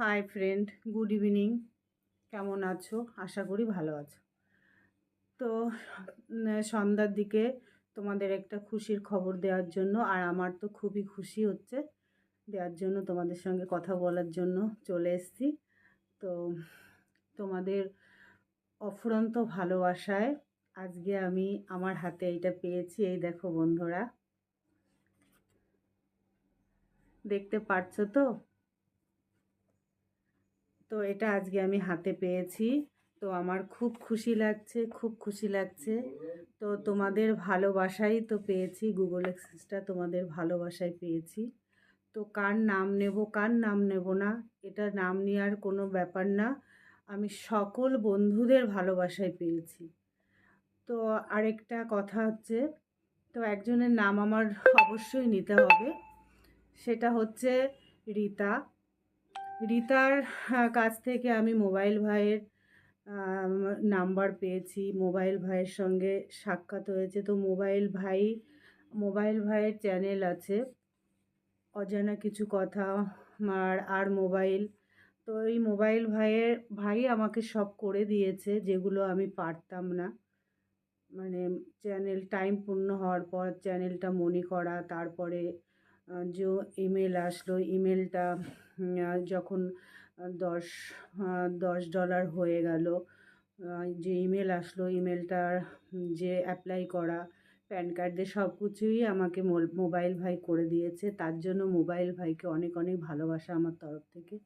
Hi friend good evening কেমন আছো? আশা করি ভালো আছো। তো সন্ধ্যার দিকে তোমাদের একটা খুশির খবর দেওয়ার জন্য, আর আমার তো খুবই খুশি হচ্ছে দেওয়ার জন্য, তোমাদের সঙ্গে কথা বলার জন্য চলে এসেছি। তো, তোমাদের অফুরন্ত ভালোবাসায় আজকে আমি আমার হাতে এইটা পেয়েছি, এই দেখো বন্ধুরা। দেখতে পারছ তো? তো এটা আজকে আমি হাতে পেয়েছি। তো আমার খুব খুশি লাগছে, খুব খুশি লাগছে। তো তোমাদের ভালোবাসাই তো পেয়েছি গুগল এক্সেসটা তোমাদের ভালোবাসায় পেয়েছি। তো কার নাম নেব, কার নাম নেব না, এটা নাম নেওয়ার কোনো ব্যাপার না। আমি সকল বন্ধুদের ভালোবাসায় পেয়েছি। তো আরেকটা কথা হচ্ছে, তো একজনের নাম আমার অবশ্যই নিতে হবে। সেটা হচ্ছে রীতা। রিতার কাছ থেকে আমি মোবাইল ভাইয়ের নাম্বার পেয়েছি। মোবাইল ভাইয়ের সঙ্গে সাক্ষাৎ হয়েছে। তো মোবাইল ভাই, মোবাইল ভাইয়ের চ্যানেল আছে। অজানা কিছু কথা আর আর মোবাইল। তো এই মোবাইল ভাইয়ের, ভাই আমাকে সব করে দিয়েছে, যেগুলো আমি পারতাম না। মানে চ্যানেল টাইম পূর্ণ হওয়ার পর চ্যানেলটা মনে করা, তারপরে যে ইমেল আসলো ইমেলটা যখন দশ দশ ডলার হয়ে গেল যে ইমেল আসলো ইমেলটার যে অ্যাপ্লাই করা প্যান কার্ডে সব কিছুই আমাকে মোবাইল ভাই করে দিয়েছে। তার জন্য মোবাইল ভাইকে অনেক অনেক ভালোবাসা আমার তরফ থেকে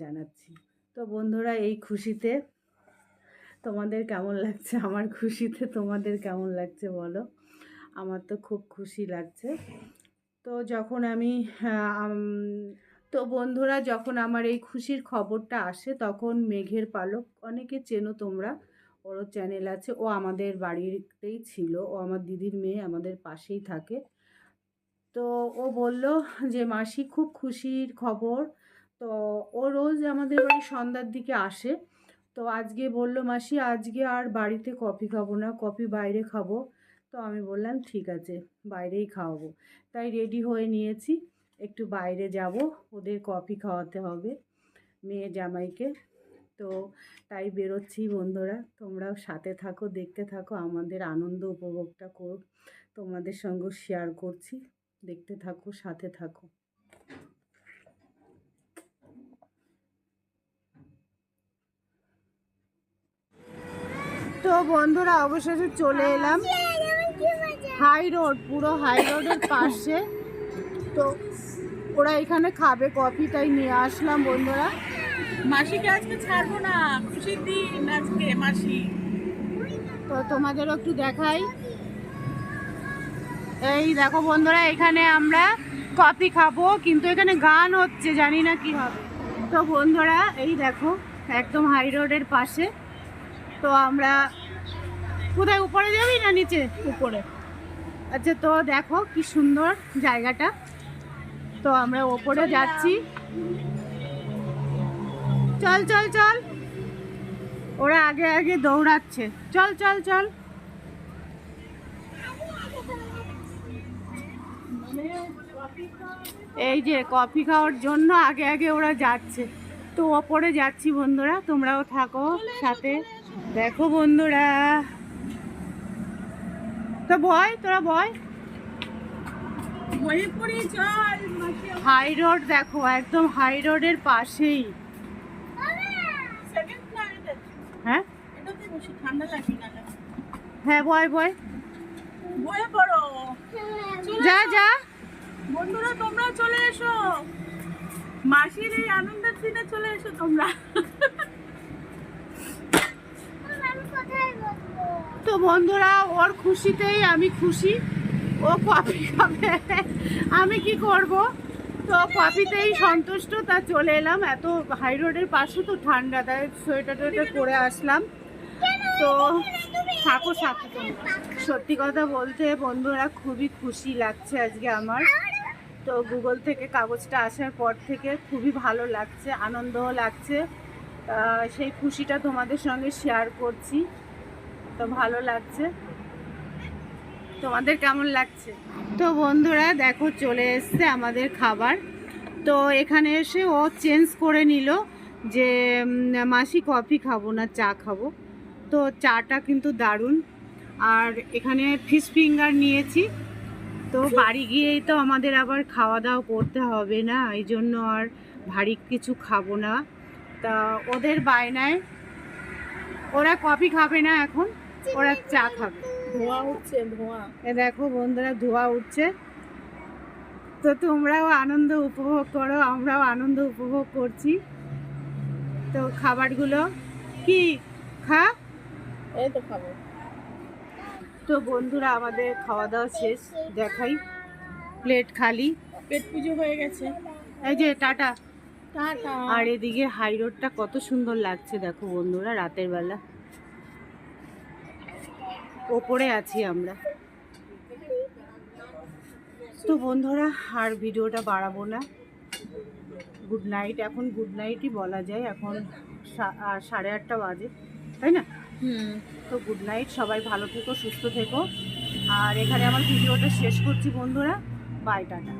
জানাচ্ছি। তো বন্ধুরা এই খুশিতে তোমাদের কেমন লাগছে? আমার খুশিতে তোমাদের কেমন লাগছে বলো? আমার তো খুব খুশি লাগছে। তো যখন আম, তো বন্ধুরা, যখন আমার এই খুশির খবরটা আসে, তখন মেঘের পালক অনেকে চেনো তোমরা। ওরও চ্যানেল আছে। ও আমাদের বাড়িতেই ছিল। ও আমার দিদির মেয়ে আমাদের পাশেই থাকে। তো ও বলল যে, মাসি, খুব খুশির খবর। তো ও রোজ আমাদের বাড়ি সন্ধ্যার দিকে আসে। তো আজকে বলল, মাসি, আজকে আর বাড়িতে কফি খাব না, কফি বাইরে খাব। তো আমি বললাম, ঠিক আছে, বাইরেই খাওয়াবো। তাই রেডি হয়ে নিয়েছি। একটু বাইরে যাব ওদের কফি খাওয়াতে হবে মেয়ে জামাইকে। তো তাই বেরোচ্ছি বন্ধুরা তোমরাও সাথে থাকো দেখতে থাকো আমাদের আনন্দ উপভোগটা করো। তোমাদের সঙ্গে শেয়ার করছি দেখতে থাকো সাথে থাকো। তো বন্ধুরা অবশেষে চলে এলাম। হাই রোড পুরো হাই রোডের পাশে। তো ওরা এখানে খাবে কফি তাই নিয়ে আসলাম বন্ধুরা। মাসিকে আজকে ছাড়বো না খুশির দিন আজকে মাসি। তো তোমাদেরও একটু দেখাই। এই দেখো বন্ধুরা এখানে আমরা কফি খাব কিন্তু এখানে গান হচ্ছে জানি না কি হবে। তো বন্ধুরা এই দেখো একদম হাই রোডের পাশে। তো আমরা কোথায় উপরে যাবি না নিচে? উপরে। আচ্ছা তো দেখো কি সুন্দর জায়গাটা। তো আমরা ওপরে যাচ্ছি। চল চল চল। ওরা আগে আগে দৌড়াচ্ছে। চল চল চল। এই যে কফি খাওয়ার জন্য আগে আগে ওরা যাচ্ছে। তো ওপরে যাচ্ছি বন্ধুরা, তোমরাও থাকো সাথে। দেখো বন্ধুরা। তো ভয় তোরা ভয় হাই রোড দেখো একদম হাই রোডের পাশেই। হ্যাঁ? হ্যাঁ ভয় ভয় বয়ে পড়ো। যা যা। বন্ধুরা তোমরা চলে এসো। মাসির এই আনন্দের দিনে চলে এসো তোমরা। তো বন্ধুরা ওর খুশিতেই আমি খুশি। ও কফি খাবে। আমি কি করব? তো কফিতেই সন্তুষ্ট তা চলে এলাম। এত হাই রোডের পাশে তো ঠান্ডা তাই সোয়েটার টোয়েটার পরে আসলাম। তো থাকো সাথে সত্যি কথা বলতে বন্ধুরা খুবই খুশি লাগছে আজকে আমার। তো গুগল থেকে কাগজটা আসার পর থেকে খুবই ভালো লাগছে আনন্দও লাগছে। সেই খুশিটা তোমাদের সঙ্গে শেয়ার করছি। তো ভালো লাগছে। তোমাদের কেমন লাগছে? তো বন্ধুরা, দেখো চলে এসছে আমাদের খাবার। তো এখানে এসে ও চেঞ্জ করে নিল যে মাসি কফি খাব না চা খাব। তো চাটা কিন্তু দারুণ। আর এখানে ফিশ ফিঙ্গার নিয়েছি। তো বাড়ি গিয়েই তো আমাদের আবার খাওয়া দাওয়া করতে হবে না, এই জন্য আর ভারী কিছু খাব না। তা ওদের বায়নায় ওরা কফি খাবে না এখন, ওরা চা খাবে। ধোঁয়া উঠছে ধোঁয়া। এ দেখো বন্ধুরা ধোয়া উঠছে। তো তোমরাও আনন্দ উপভোগ করো আমরাও আনন্দ উপভোগ করছি। তো খাবারগুলো কি? খা। এই তো খাব। তো বন্ধুরা আমাদের খাওয়া দাওয়া শেষ দেখাই। প্লেট খালি। পেট পুজো হয়ে গেছে। এই যে টাটা। টাটা। আর এদিকে হাই রোডটা কত সুন্দর লাগছে দেখো বন্ধুরা রাতের বেলা। ওপরে আছি আমরা। তো বন্ধুরা আর ভিডিওটা বাড়াবো না। গুড নাইট এখন গুড নাইটই বলা যায়। এখন সাড়ে আটটা বাজে তাই না? তো গুড নাইট সবাই ভালো থেকো সুস্থ থেকো। আর এখানে আমার ভিডিওটা শেষ করছি বন্ধুরা। Bye tata.